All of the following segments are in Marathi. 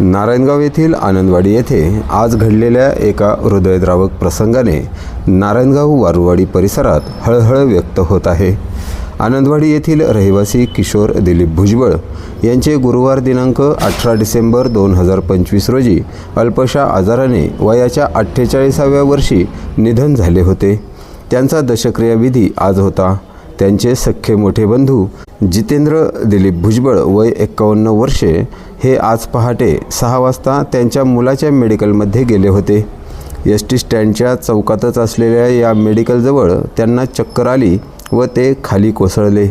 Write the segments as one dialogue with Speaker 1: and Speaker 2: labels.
Speaker 1: नारायणगाव येथील आनंदवाडी येथे आज घडलेल्या एका हृदयद्रावक प्रसंगाने नारायणगाव वारुवाडी परिसरात हळहळ व्यक्त होत आहे. आनंदवाडी येथील रहिवासी किशोर दिलीप भुजबळ यांचे गुरुवार दिनांक अठरा डिसेंबर दोन हजार पंचवीस रोजी अल्पशा आजाराने वयाच्या अठ्ठेचाळीसाव्या वर्षी निधन झाले होते. त्यांचा दशक्रियाविधी आज होता. त्यांचे सख्खे मोठे बंधू जितेंद्र दिलीप भुजबळ वय एक्कावन्न वर्षे हे आज पहाटे सहा वाजता त्यांच्या मुलाच्या मेडिकलमध्ये गेले होते. एस टी स्टँडच्या चौकातच असलेल्या या मेडिकलजवळ त्यांना चक्कर आली व ते खाली कोसळले.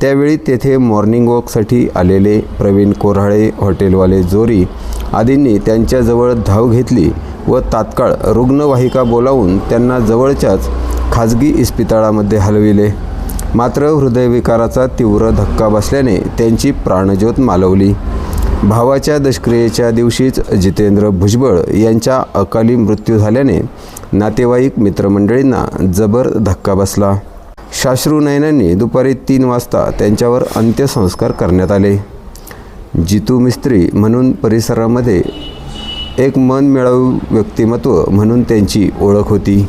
Speaker 1: त्यावेळी तेथे मॉर्निंग वॉकसाठी आलेले प्रवीण कोऱ्हाळे हॉटेलवाले जोरी आदींनी त्यांच्याजवळ धाव घेतली व तात्काळ रुग्णवाहिका बोलावून त्यांना जवळच्याच खाजगी इस्पितळामध्ये हलविले. मात्र हृदयविकाराचा तीव्र धक्का बसल्याने त्यांची प्राणज्योत मालवली. भावाच्या दशक्रियेच्या दिवशीच जितेंद्र भुजबळ यांच्या अकाली मृत्यू झाल्याने नातेवाईक मित्रमंडळींना जबर धक्का बसला. शाश्रूनयनांनी दुपारी तीन वाजता त्यांच्यावर अंत्यसंस्कार करण्यात आले. जितू मिस्त्री म्हणून परिसरामध्ये एक मन मिळावू व्यक्तिमत्व म्हणून त्यांची ओळख होती.